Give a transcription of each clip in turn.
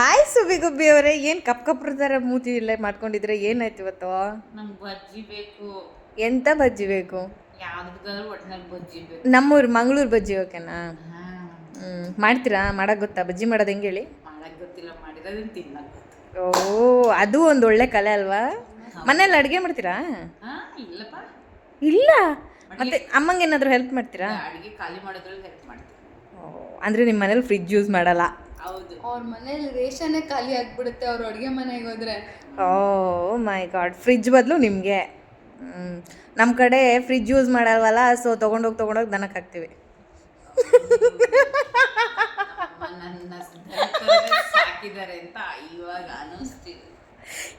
Hi ಸುಬಿ ಗುಬ್ಬಿ ಅವರೇ ಏನು cup ಕಪ್ರ ಥರ ಮೂತಿ ಇಲ್ಲ ಮಾಡ್ಕೊಂಡಿದ್ರೆ ಏನಾಯ್ತು ಇವತ್ತು? ಬಜ್ಜಿ ಬೇಕು. ಎಂತ ಬಜ್ಜಿ ಬೇಕು? ಯಾವ್ದಾದ್ರು ಒಟ್ಟಿನಲ್ಲಿ ಬಜ್ಜಿ ಬೇಕು. ನಮ್ಮೂರು ಮಂಗಳೂರು ಬಜ್ಜಿ ಓಕೆನಾ? ಹ್ಞೂ ಮಾಡ್ತೀರಾ? ಮಾಡಕ್ಕೆ ಗೊತ್ತಾ? ಬಜ್ಜಿ ಮಾಡೋದು ಹೆಂಗೆ ಹೇಳಿ? ಮಾಡಕ್ ಗೊತ್ತಿಲ್ಲ ಓ ಅದು ಒಂದು ಒಳ್ಳೆ ಕಲೆ ಅಲ್ವಾ? ಮನೇಲಿ ಅಡುಗೆ ಮಾಡ್ತೀರಾ? ಇಲ್ಲಪ್ಪ. ಇಲ್ಲ? ಮತ್ತೆ ಅಮ್ಮಂಗೆ ಏನಾದರೂ ಹೆಲ್ಪ್ ಮಾಡ್ತೀರಾ? ಅಡಿಗೆ ಖಾಲಿ ಮಾಡೋದ್ರಲ್ಲಿ ಹೆಲ್ಪ್ ಮಾಡ್ತೀನಿ ಓ ಅಂದರೆ ನಿಮ್ಮ ಮನೇಲಿ ಫ್ರಿಜ್ ಯೂಸ್ ಮಾಡಲ್ಲ. ಹೌದು. ಅವ್ರ ಮನೇಲಿ ರೇಷನ್ನೇ ಖಾಲಿ ಆಗ್ಬಿಡುತ್ತೆ ಅವ್ರ ಅಡುಗೆ ಮನೆಗೆ ಹೋದ್ರೆ. ಓ ಮೈ ಗಾಡ್. ಫ್ರಿಜ್ ಬದಲು ನಿಮಗೆ. ನಮ್ಮ ಕಡೆ ಫ್ರಿಜ್ ಯೂಸ್ ಮಾಡಲ್ವಲ್ಲ ಸೊ ತೊಗೊಂಡೋಗಿ ತೊಗೊಂಡೋಗಿ ದನಕ್ಕೆ ಹಾಕ್ತೀವಿ. ನನ್ನ ಸಾಕಿದ್ದಾರೆ ಅಂತ ಇವಾಗ ಅನಿಸ್ತಿದೆ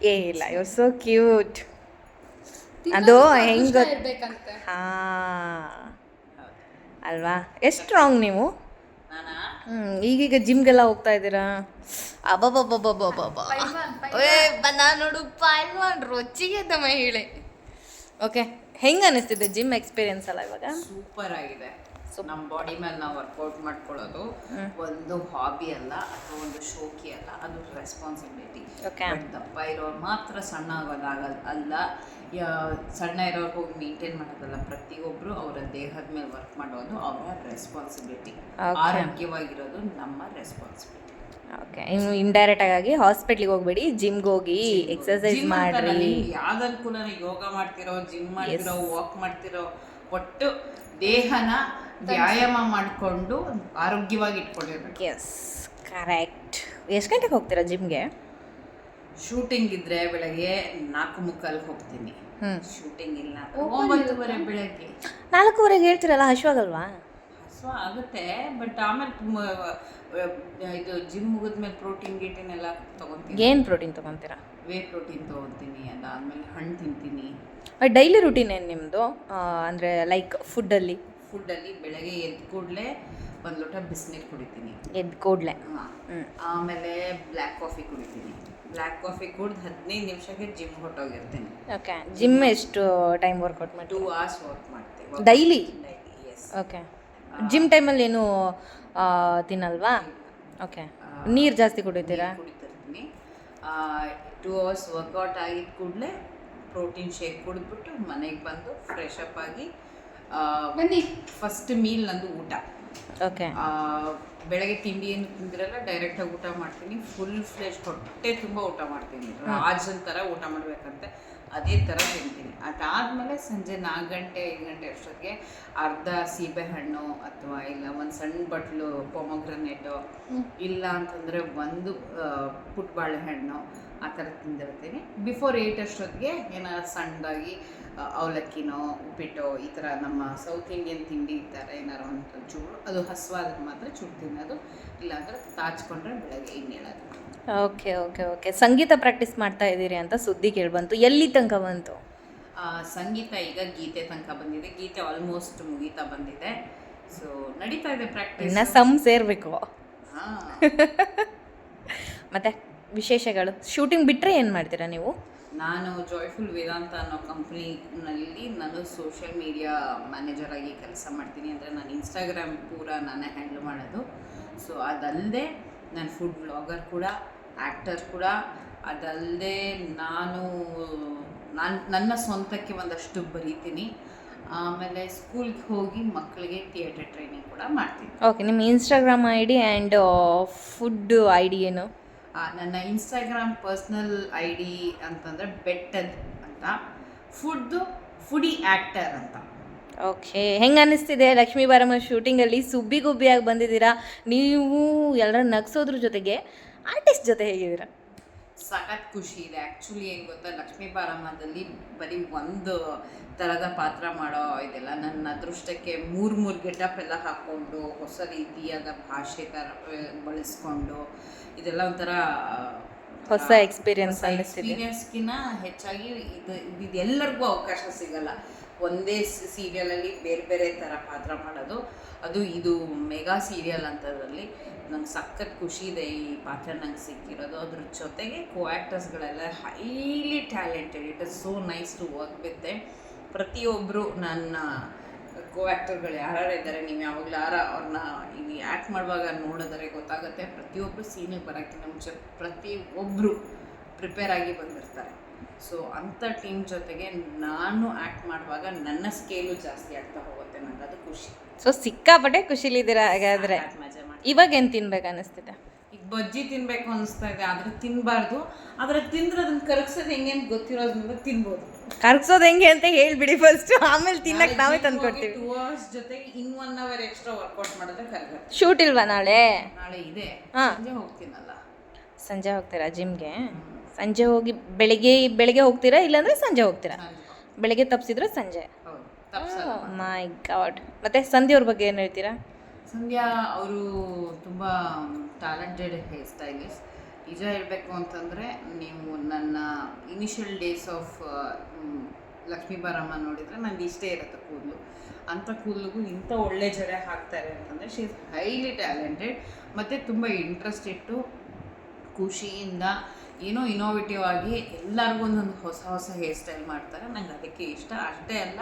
ಏ ಇಲ್ಲ ಯು ಸೋ ಕ್ಯೂಟ್ ಅದು ಹೆಂಗ್ ಹಾ. ಅಲ್ವಾ? ಎಷ್ಟು ಸ್ಟ್ರಾಂಗ್ ನೀವು? ಈಗೀಗ ಜಿಮ್ಗೆಲ್ಲ ಹೋಗ್ತಾ ಇದ್ದೀರಾ? ಅಬ್ಬಬ್ಬಬ್ಬಬ್ಬಬ್ಬಬ್ಬ ಏ ಬನ್ನ ನೋಡು ಪಾಲ್ವಾನ್ ರೊಚ್ಚಿಗೆ ತಮ್ಮ ಹೇಳಿ ಓಕೆ ಹೆಂಗೆ ಅನಿಸ್ತಿದೆ ಜಿಮ್ ಎಕ್ಸ್ಪೀರಿಯನ್ಸ್ ಅಲ್ಲ ಇವಾಗ? ಸೂಪರ್ ಆಗಿದೆ. ನಮ್ಮ ಬಾಡಿ ಮೇಲೆ ನಾವು ವರ್ಕೌಟ್ ಮಾಡ್ಕೊಳ್ಳೋದು ಒಂದು ಹಾಬಿ ಅಲ್ಲ ಅಥವಾ ಒಂದು ಶೋಕಿ ಅಲ್ಲ ಅದು ರೆಸ್ಪಾನ್ಸಿಬಿಲಿಟಿ. ದಪ್ಪ ಇರೋರು ಮಾತ್ರ ಸಣ್ಣ ಆಗೋದಾಗಲ್ಲ ಅಲ್ಲ ಸಣ್ಣ ಇರೋರು ಹೋಗಿ ಮೇಂಟೈನ್ ಮಾಡೋದಲ್ಲ ಪ್ರತಿಯೊಬ್ಬರು ಅವರ ದೇಹದ ಮೇಲೆ ವರ್ಕ್ ಮಾಡೋದು ಅವರ ರೆಸ್ಪಾನ್ಸಿಬಿಲಿಟಿ ಆರೋಗ್ಯವಾಗಿರೋದು ನಮ್ಮ ರೆಸ್ಪಾನ್ಸಿಬಿಲಿಟಿ ಓಕೆ ಇನ್ನು ಇಂಡೈರೆಕ್ಟ್ ಆಗಿ ಹಾಸ್ಪಿಟ್ಲಿಗೆ ಹೋಗ್ಬೇಡಿ ಜಿಮ್ಗೆ ಹೋಗಿ ಎಕ್ಸರ್ಸೈಸ್ ಮಾಡ್ರಿ. ಯಾವ್ದು ಅನುಕೂಲ ಯೋಗ ಮಾಡ್ತಿರೋ ಜಿಮ್ ಮಾಡ್ತಿರೋ ವಾಕ್ ಮಾಡ್ತಿರೋ ಒಟ್ಟು ದೇಹನ ವ್ಯಾಯಾಮ ಮಾಡಿಕೊಂಡು ಆರೋಗ್ಯವಾಗಿ ಇಟ್ಕೊಂಡಿರ್ಬೇಕು. ಎಸ್ ಕರೆಕ್ಟ್ ಎಷ್ಟು ಗಂಟೆಗೆ ಹೋಗ್ತೀರಾ ಜಿಮ್ಗೆ ಶೂಟಿಂಗ್ ಇದ್ರೆ ಬೆಳಗ್ಗೆ ನಾಲ್ಕು ಮುಕ್ಕಾಲ್ಗೆ ಹೋಗ್ತೀನಿ. ಶೂಟಿಂಗ್ ಇಲ್ಲ ಒಂಬತ್ತುವರೆ ಬೆಳಗ್ಗೆ. ನಾಲ್ಕೂವರೆಗೆ ಹೇಳ್ತೀರಲ್ಲ ಹಸುವಾಗಲ್ವಾ ಹಸುವ ಆಗುತ್ತೆ ಬಟ್ ಆಮೇಲೆ ತುಂಬ ಇದು ಜಿಮ್ ಮುಗಿದ್ಮೇಲೆ ಪ್ರೋಟೀನ್ ಗೀಟಿನ್ ಎಲ್ಲ ತಗೊಂತೀನಿ. ಏನು ಪ್ರೋಟೀನ್ ತೊಗೊತೀರಾ? ವೇ ಪ್ರೋಟೀನ್ ತಗೊಂತೀನಿ ಅದಾದ್ಮೇಲೆ ಹಣ್ಣು ತಿಂತೀನಿ. ಡೈಲಿ ರುಟೀನ್ ಏನು ನಿಮ್ಮದು ಅಂದರೆ ಲೈಕ್ ಫುಡ್ಡಲ್ಲಿ ಫುಡ್ಡಲ್ಲಿ ಬೆಳಗ್ಗೆ ಎದ್ದ ಕೂಡಲೇ ಒಂದು ಲೋಟ ಬಿಸಿನೀರು ಕುಡಿತೀನಿ. ಎದ್ದು ಕೂಡಲೇ. ಹಾಂ. ಆಮೇಲೆ ಬ್ಲ್ಯಾಕ್ ಕಾಫಿ ಕುಡಿತೀನಿ. ಬ್ಲ್ಯಾಕ್ ಕಾಫಿ ಕುಡ್ದು ಹದಿನೈದು ನಿಮಿಷಕ್ಕೆ ಜಿಮ್ ಹೊಟ್ಟೋಗಿರ್ತೀನಿ ಓಕೆ. ಜಿಮ್ ಎಷ್ಟು ಟೈಮ್ ವರ್ಕೌಟ್ ಮಾಡಿ ಟೂ ಅವರ್ಸ್ ವರ್ಕ್ ಮಾಡ್ತೀನಿ ಡೈಲಿ? Yes okay. ಜಿಮ್ ಟೈಮಲ್ಲಿ ಏನು ತಿನ್ನಲ್ವಾ? ಓಕೆ. ನೀರು ಜಾಸ್ತಿ ಕುಡಿತೀರಾ? ಕುಡಿತಿರ್ತೀನಿ. ಟೂ ಅವರ್ಸ್ ವರ್ಕೌಟ್ ಆಗಿದ ಕೂಡಲೇ ಪ್ರೋಟೀನ್ ಶೇಕ್ ಕುಡಿದ್ಬಿಟ್ಟು ಮನೆಗೆ ಬಂದು ಫ್ರೆಶ್ ಅಪ್ ಆಗಿ ಬನ್ನಿ. ಫಸ್ಟ್ ಮೀಲ್ ನಂದು ಊಟ. ಓಕೆ ಬೆಳಗ್ಗೆ ತಿಂಡಿ ಏನು ತಿಂದಿರಲ್ಲ ಡೈರೆಕ್ಟಾಗಿ ಊಟ ಮಾಡ್ತೀನಿ. ಫುಲ್ ಫ್ರೆಶ್ ಹೊಟ್ಟೆ ತುಂಬ ಊಟ ಮಾಡ್ತೀನಿ. ರಾಜನ್ ಥರ ಊಟ ಮಾಡಬೇಕಂತೆ. ಅದೇ ಥರ ತಿಂತೀನಿ. ಅದಾದಮೇಲೆ ಸಂಜೆ ನಾಲ್ಕು ಗಂಟೆ ಐದು ಗಂಟೆ ಅಷ್ಟೊತ್ತಿಗೆ ಅರ್ಧ ಸೀಬೆಹಣ್ಣು ಅಥವಾ ಇಲ್ಲ ಒಂದು ಸಣ್ಣ ಬಟ್ಲು ಪೊಮೊಗ್ರನೇಟು ಇಲ್ಲ ಅಂತಂದರೆ ಒಂದು ಪುಟ್ಬಾಳೆ ಹಣ್ಣು ಬಾಳೆಹಣ್ಣು ಆ ಥರ ತಿಂದಿರ್ತೀನಿ ಬಿಫೋರ್ ಏಯ್ಟ್ ಅಷ್ಟೊತ್ತಿಗೆ ಏನಾದ್ರು ಸಣ್ಣದಾಗಿ ಅವಲಕ್ಕಿನೋ ಉಪ್ಪಿಟ್ಟೋ ಈ ಥರ ನಮ್ಮ ಸೌತ್ ಇಂಡಿಯನ್ ತಿಂಡಿ ಈ ಥರ ಏನಾರು ಒಂದು ಚೂಡು ಅದು ಹಸುವಾದ್ರೆ ಮಾತ್ರ ಚೂರು ತಿನ್ನೋದು. ಇಲ್ಲಾಂದ್ರೆ ತಾಚ್ಕೊಂಡ್ರೆ ಬೆಳಗ್ಗೆ ಇನ್ನೇಳೋದು ಓಕೆ ಓಕೆ ಓಕೆ ಸಂಗೀತ ಪ್ರಾಕ್ಟೀಸ್ ಮಾಡ್ತಾ ಇದ್ದೀರಿ ಅಂತ ಸುದ್ದಿ ಕೇಳ್ಬಂತು. ಎಲ್ಲಿ ತನಕ ಬಂತು? ಸಂಗೀತ ಈಗ ಗೀತೆ ತನಕ ಬಂದಿದೆ. ಗೀತೆ ಆಲ್ಮೋಸ್ಟ್ ಮುಗೀತಾ ಬಂದಿದೆ. ಸೊ ನಡೀತಾ ಇದೆ ಪ್ರಾಕ್ಟೀಸ್ ಸಮ್ ಸೇರಬೇಕು. ಹಾಂ. ಮತ್ತೆ? ವಿಶೇಷಗಳು? ಶೂಟಿಂಗ್ ಬಿಟ್ಟರೆ ಏನು ಮಾಡ್ತೀರಾ ನೀವು? ನಾನು ಜಾಯ್ಫುಲ್ ವೇದಾಂತ ಅನ್ನೋ ಕಂಪ್ನಿನಲ್ಲಿ ನಾನು ಸೋಷಿಯಲ್ ಮೀಡಿಯಾ ಮ್ಯಾನೇಜರ್ ಆಗಿ ಕೆಲಸ ಮಾಡ್ತೀನಿ. ಅಂದರೆ ನಾನು ಇನ್ಸ್ಟಾಗ್ರಾಮ್ ಪೂರ ನಾನೇ ಹ್ಯಾಂಡಲ್ ಮಾಡೋದು. ಸೊ ಅದಲ್ಲದೆ ನಾನು ಫುಡ್ ಬ್ಲಾಗರ್ ಕೂಡ ಆ್ಯಕ್ಟರ್ ಕೂಡ. ಅದಲ್ಲದೆ ನಾನು ನಾನು ನನ್ನ ಸ್ವಂತಕ್ಕೆ ಒಂದಷ್ಟು ಬರೀತೀನಿ. ಆಮೇಲೆ ಸ್ಕೂಲ್ಗೆ ಹೋಗಿ ಮಕ್ಕಳಿಗೆ ಥಿಯೇಟರ್ ಟ್ರೈನಿಂಗ್ ಕೂಡ ಮಾಡ್ತೀನಿ. ಓಕೆ ನಿಮ್ಮ Instagram I D and food I D ಏನು? ನನ್ನ ಇನ್ಸ್ಟಾಗ್ರಾಮ್ ಪರ್ಸ್ನಲ್ ಐ ಡಿ ಅಂತಂದರೆ ಬೆಟ್ಟದ್ ಅಂತ. ಫುಡ್ದು ಫುಡಿ ಆ್ಯಕ್ಟರ್ ಅಂತ. ಓಕೆ ಹೆಂಗೆ ಅನ್ನಿಸ್ತಿದೆ ಲಕ್ಷ್ಮೀ ಬಾರಮ್ಮ ಶೂಟಿಂಗಲ್ಲಿ ಸುಬ್ಬಿ ಗುಬ್ಬಿಯಾಗಿ ಬಂದಿದ್ದೀರಾ? ನೀವು ಎಲ್ಲರ ನಗ್ಸೋದ್ರ ಜೊತೆಗೆ ಆರ್ಟಿಸ್ಟ್ ಜೊತೆ ಹೇಗಿದ್ದೀರಾ? ಸಖತ್ ಖುಷಿ ಇದೆ. ಆ್ಯಕ್ಚುಲಿ ಏನು ಗೊತ್ತಾ ಲಕ್ಷ್ಮೀ ಬಾರಮ್ಮದಲ್ಲಿ ಬರೀ ಒಂದು ಥರದ ಪಾತ್ರ ಮಾಡೋ ಇದೆಲ್ಲ. ನನ್ನ ಅದೃಷ್ಟಕ್ಕೆ ಮೂರು ಮೂರು ಗೆಟಪ್ ಎಲ್ಲ ಹಾಕ್ಕೊಂಡು ಹೊಸ ರೀತಿಯಾದ ಭಾಷೆ ಥರ ಬಳಸ್ಕೊಂಡು ಇದೆಲ್ಲ ಒಂಥರ ಹೊಸ ಎಕ್ಸ್ಪೀರಿಯನ್ಸ್. ಎಕ್ಸ್ಪೀರಿಯನ್ಸ್ಗಿನ್ನ ಹೆಚ್ಚಾಗಿ ಇದು ಇದು ಎಲ್ಲರಿಗೂ ಅವಕಾಶ ಸಿಗಲ್ಲ. ಒಂದೇ ಸೀರಿಯಲಲ್ಲಿ ಬೇರೆ ಬೇರೆ ಥರ ಪಾತ್ರ ಮಾಡೋದು. ಅದು ಇದು ಮೆಗಾ ಸೀರಿಯಲ್ ಅಂತದ್ರಲ್ಲಿ ನಂಗೆ ಸಖತ್ ಖುಷಿ ಇದೆ ಈ ಪಾತ್ರ ನಂಗೆ ಸಿಕ್ಕಿರೋದು. ಅದ್ರ ಜೊತೆಗೆ co ಆ್ಯಕ್ಟರ್ಸ್ಗಳೆಲ್ಲ highly talented it is so nice to work with ಪ್ರತಿಯೊಬ್ಬರು ನನ್ನ ಕೋ ಆ್ಯಕ್ಟರ್ಗಳು ಯಾರ್ಯಾರು ಇದ್ದಾರೆ, ನೀವು ಯಾವಾಗಲೂ ಯಾರ ಅವ್ರನ್ನ ಇಲ್ಲಿ ಆ್ಯಕ್ಟ್ ಮಾಡುವಾಗ ನೋಡಿದರೆ ಗೊತ್ತಾಗುತ್ತೆ. ಪ್ರತಿಯೊಬ್ಬರು ಸೀನಿಗೆ ಬರೋಕ್ಕಿಂತ ಮುಂಚೆ ಪ್ರತಿಯೊಬ್ಬರು ಪ್ರಿಪೇರ್ ಆಗಿ ಬಂದಿರ್ತಾರೆ. ಸೊ ಅಂಥ ಟೀಮ್ ಜೊತೆಗೆ ನಾನು ಆ್ಯಕ್ಟ್ ಮಾಡುವಾಗ ನನ್ನ ಸ್ಕೇಲು ಜಾಸ್ತಿ ಆಗ್ತಾ ಹೋಗುತ್ತೆ ನಂಗೆ ಅದು ಖುಷಿ. ಸೊ ಸಿಕ್ಕಾಪಟ್ಟೆ ಖುಷಿಲಿದ್ದೀರಾ ಹಾಗಾದರೆ? ಮಜಾ ಮಾಡಿ ಇವಾಗ ಏನು ತಿನ್ಬೇಕು ಅನಿಸ್ತಿದೆ? ಈಗ ಬಜ್ಜಿ ತಿನ್ಬೇಕು ಅನಿಸ್ತಾ ಇದೆ ಆದರೆ ತಿನ್ನಬಾರ್ದು ಆದರೆ ತಿಂದ್ರೆ ಅದನ್ನ ಕರಗ್ಸೋದು ಹೆಂಗೆ ಅಂತ ಗೊತ್ತಿರೋದ್ರಿಂದ ತಿನ್ಬೋದು. ಕರ್ಗ್ಸೋದು ಹೆಂಗೆ ಅಂತ ಹೇಳಿಬಿಡಿ ಫಸ್ಟ್ ಆಮೇಲೆ ತಿನ್ನಕ್ಕೆ ನಾವೇ ತಂದ್ಕೊಡ್ತೀವಿ. ಟೂ ಅವರ್ಸ್ ಜೊತೆಗೆ in one hour extra workout ಮಾಡಿದ್ರೆ ಕರೆಕ್ಟ್ ಶೂಟ್ ಇಲ್ವಾ ನಾಳೆ? ನಾಳೆ ಇದೆ. ಹಾಂ. ಸಂಜೆ ಹೋಗ್ತೀನಲ್ಲ. ಸಂಜೆ ಹೋಗ್ತೀರಾ ಜಿಮ್ಗೆ ಸಂಜೆ ಹೋಗಿ ಬೆಳಿಗ್ಗೆ ಬೆಳಿಗ್ಗೆ ಹೋಗ್ತೀರಾ ಇಲ್ಲಾಂದ್ರೆ ಸಂಜೆ ಹೋಗ್ತೀರಾ? ಬೆಳಗ್ಗೆ ತಪ್ಪಿಸಿದ್ರೆ ಸಂಜೆ. My god. ಮತ್ತೆ ಸಂಧ್ಯಾ ಅವ್ರ ಬಗ್ಗೆ ಏನು ಹೇಳ್ತೀರಾ? ಸಂಧ್ಯಾ ಅವರು ತುಂಬ ಟ್ಯಾಲೆಂಟೆಡ್ ಹೇರ್ ಸ್ಟೈಲಿಸ್ಟ್. ನಿಜ ಹೇಳಬೇಕು ಅಂತಂದರೆ ನೀವು ನನ್ನ ಇನಿಷಿಯಲ್ ಡೇಸ್ ಆಫ್ ಲಕ್ಷ್ಮೀ ಬಾರಮ್ಮ ನೋಡಿದರೆ ನನಗೆ ಇಷ್ಟೇ ಇರುತ್ತೆ ಕೂದಲು. ಅಂಥ ಕೂದಲಿಗೂ ಇಂಥ ಒಳ್ಳೆ ಜಡೆ ಹಾಕ್ತಾರೆ ಅಂತಂದರೆ ಶಿ ಇಸ್ ಹೈಲಿ ಟ್ಯಾಲೆಂಟೆಡ್ ಮತ್ತು ತುಂಬ ಇಂಟ್ರೆಸ್ಟ್ ಇಟ್ಟು ಖುಷಿಯಿಂದ ಏನೋ ಇನೋವೇಟಿವ್ ಆಗಿ ಎಲ್ಲರಿಗೂ ಒಂದೊಂದು ಹೊಸ ಹೊಸ ಹೇರ್ ಸ್ಟೈಲ್ ಮಾಡ್ತಾರೆ. ನಂಗೆ ಅದಕ್ಕೆ ಇಷ್ಟ. ಅಷ್ಟೇ ಅಲ್ಲ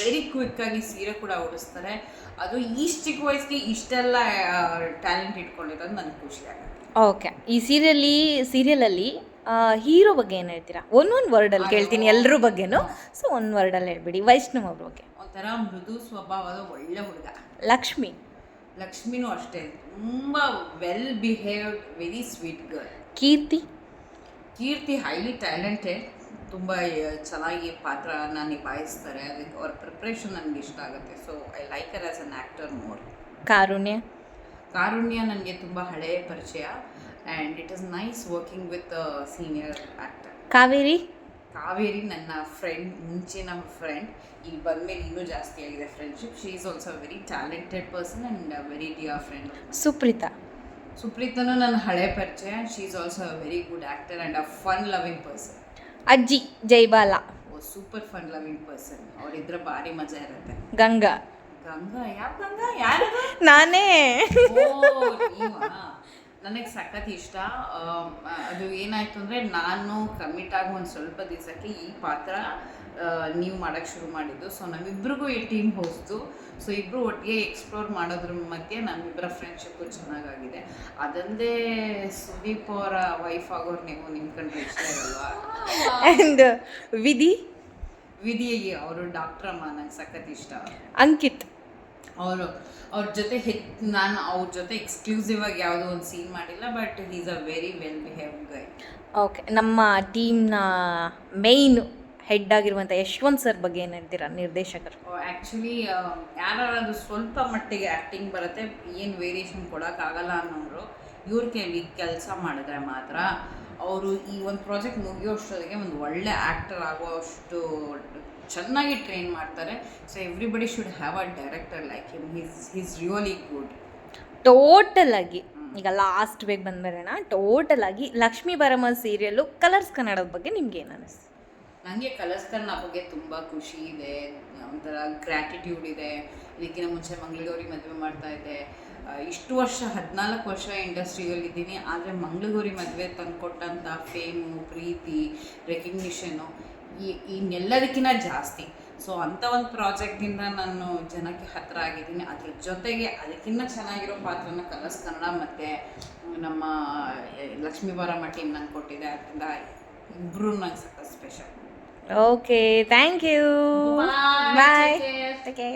ವೆರಿ ಕ್ವಿಕ್ಕಾಗಿ ಸೀರೆ ಕೂಡ ಉಡಿಸ್ತಾರೆ. ಅದು ಈ ಚಿಕ್ಕ ವಯಸ್ಸಿಗೆ ಇಷ್ಟೆಲ್ಲ ಟ್ಯಾಲೆಂಟ್ ಇಟ್ಕೊಂಡಿರೋದು ನನಗೆ ಖುಷಿ ಆಗುತ್ತೆ. ಓಕೆ ಈ ಸೀರಿಯಲಿ ಸೀರಿಯಲಲ್ಲಿ ಹೀರೋ ಬಗ್ಗೆ ಏನು ಹೇಳ್ತೀರಾ? ಒಂದೊಂದು ವರ್ಡಲ್ಲಿ ಕೇಳ್ತೀನಿ ಎಲ್ಲರ ಬಗ್ಗೆನೂ. ಸೊ ಒಂದು ವರ್ಡಲ್ಲಿ ಹೇಳ್ಬಿಡಿ. ವೈಷ್ಣವ್ ಅವ್ರ ಬಗ್ಗೆ. ಒಂಥರ ಮೃದು ಸ್ವಭಾವದ ಒಳ್ಳೆ ಹುಡುಗ. ಲಕ್ಷ್ಮಿ. ಲಕ್ಷ್ಮಿನೂ ಅಷ್ಟೇ. ತುಂಬ well behaved very sweet girl Keerthi. Keerthi highly talented ತುಂಬ ಚೆನ್ನಾಗಿ ಪಾತ್ರನ ನಿಭಾಯಿಸ್ತಾರೆ. ಅದಕ್ಕೆ ಅವ್ರ ಪ್ರಿಪ್ರೇಷನ್ ನನಗೆ ಇಷ್ಟ ಆಗುತ್ತೆ. So I like her as an actor more Karunya? Karunya ನನಗೆ ತುಂಬ ಹಳೆಯ ಪರಿಚಯ. And it is nice working with senior actor Kaveri? Kaveri ನನ್ನ ಫ್ರೆಂಡ್ ಮುಂಚಿನ ಫ್ರೆಂಡ್ ಇಲ್ಲಿ ಬಂದಮೇಲೆ ಇನ್ನೂ ಜಾಸ್ತಿ ಆಗಿದೆ friendship she is also very talented person and very dear friend Supreetha. ಸುಪ್ರೀತನು ನನ್ನ ಹಳೆ ಪರಿಚಯ. She is also a very good actor and a fun loving person ಅಜ್ಜಿ Jaibala oh super fun loving person ಅವರಿದ್ರೆ ಭಾರಿ ಮಜಾ ಇರುತ್ತೆ. ಗಂಗಾ. ಗಂಗಾ? ಯಾವ ಗಂಗಾ? ಯಾರು ನಾನೇ. ನನಗೆ ಸಖತ್ ಇಷ್ಟ. ಅದು ಏನಾಯ್ತು ಅಂದರೆ ನಾನು ಕಮಿಟ್ ಆಗಿ ಒಂದು ಸ್ವಲ್ಪ ದಿವಸಕ್ಕೆ ಈ ಪಾತ್ರ ನೀವು ಮಾಡೋಕ್ಕೆ ಶುರು ಮಾಡಿದ್ದು. ಸೊ ನಮ್ಮಿಬ್ರಿಗೂ ಈ ಟೀಮ್ ಹೋಸ್ತು ಸೊ ಇಬ್ಬರು ಒಟ್ಟಿಗೆ ಎಕ್ಸ್ಪ್ಲೋರ್ ಮಾಡೋದ್ರ ಮಧ್ಯೆ ನಮ್ಮಿಬ್ಬರ ಫ್ರೆಂಡ್ಶಿಪ್ಪು ಚೆನ್ನಾಗಾಗಿದೆ. ಅದಲ್ಲದೆ ಸುದೀಪ್ ಅವರ ವೈಫ್ ಆಗೋರು ನೀವು ನಿಮ್ಮ ಕಂಡು ಇಷ್ಟ ಇರಲ್ವಾ? ವಿಧಿ? ವಿಧಿ ಅವರು ಡಾಕ್ಟ್ರಮ್ಮ ನಂಗೆ ಸಖತ್ ಇಷ್ಟ. ಅಂಕಿತ್. ಅವರು ಅವ್ರ ಜೊತೆ ಹೆಚ್ ನಾನು ಅವ್ರ ಜೊತೆ ಎಕ್ಸ್ಕ್ಲೂಸಿವ್ ಆಗಿ ಯಾವುದೋ ಒಂದು ಸೀನ್ ಮಾಡಿಲ್ಲ but is a very well behave guy okay ನಮ್ಮ ಟೀಮ್ನ ಮೇಯ್ನ್ ಹೆಡ್ ಆಗಿರುವಂಥ ಯಶವಂತ್ ಸರ್ ಬಗ್ಗೆ ಏನು ಹೇಳ್ತೀರಾ ನಿರ್ದೇಶಕರು? ಆ್ಯಕ್ಚುಲಿ ಯಾರು ಸ್ವಲ್ಪ ಮಟ್ಟಿಗೆ ಆ್ಯಕ್ಟಿಂಗ್ ಬರುತ್ತೆ ಏನು ವೇರಿಯೇಷನ್ ಕೊಡೋಕ್ಕಾಗಲ್ಲ ಅನ್ನೋರು ಇವ್ರ ಕೇಳಿ ಕೆಲಸ ಮಾಡಿದ್ರೆ ಮಾತ್ರ ಅವರು ಈ ಒಂದು ಪ್ರಾಜೆಕ್ಟ್ ಮುಗಿಯೋಷ್ಟೊತ್ತಿಗೆ ಒಂದು ಒಳ್ಳೆ ಆ್ಯಕ್ಟರ್ ಆಗುವಷ್ಟು ಚೆನ್ನಾಗಿ ಟ್ರೈನ್ ಮಾಡ್ತಾರೆ. So everybody should have a director like him his his really good total ಆಗಿ ಈಗ ಲಾಸ್ಟ್ ಬೇಗ ಬಂದ್ಬರೋಣ ಟೋಟಲ್ ಆಗಿ ಲಕ್ಷ್ಮೀ ಬರಮ ಸೀರಿಯಲ್ಲು ಕಲರ್ಸ್ ಕನ್ನಡದ ಬಗ್ಗೆ ನಿಮ್ಗೆ ಏನು ಅನಿಸ್ತು? ನನಗೆ ಕಲರ್ಸ್ ಕನ್ನಡ ಬಗ್ಗೆ ತುಂಬ ಖುಷಿ ಇದೆ. ಒಂಥರ ಗ್ರ್ಯಾಟಿಟ್ಯೂಡ್ ಇದೆ. ಇದಕ್ಕಿಂತ ಮುಂಚೆ ಮಂಗಳೂರಿಗೆ ಮದುವೆ ಮಾಡ್ತಾ ಇದ್ದೆ. ಇಷ್ಟು ವರ್ಷ ಹದಿನಾಲ್ಕು ವರ್ಷ ಇಂಡಸ್ಟ್ರಿಯಲ್ಲಿ ಇದ್ದೀನಿ ಆದರೆ ಮಂಗಳಗೌರಿ ಮದುವೆ ತಂದುಕೊಟ್ಟಂಥ ಫೇಮು ಪ್ರೀತಿ ರೆಕಗ್ನಿಷನು ಈ ಇನ್ನೆಲ್ಲದಕ್ಕಿಂತ ಜಾಸ್ತಿ. ಸೊ ಅಂಥ ಒಂದು ಪ್ರಾಜೆಕ್ಟಿಂದ ನಾನು ಜನಕ್ಕೆ ಹತ್ತಿರ ಆಗಿದ್ದೀನಿ. ಅದ್ರ ಜೊತೆಗೆ ಅದಕ್ಕಿಂತ ಚೆನ್ನಾಗಿರೋ ಪಾತ್ರನ ಕಲರ್ಸ್ ಕನ್ನಡ ಮತ್ತು ನಮ್ಮ ಲಕ್ಷ್ಮೀ ಬಾರಮ್ಮ ಟೀಮ್ ನಂಗೆ ಕೊಟ್ಟಿದೆ. ಅದರಿಂದ ಇಬ್ಬರು ನಂಗೆ ಸಖತ್ special okay thank you. Bye okay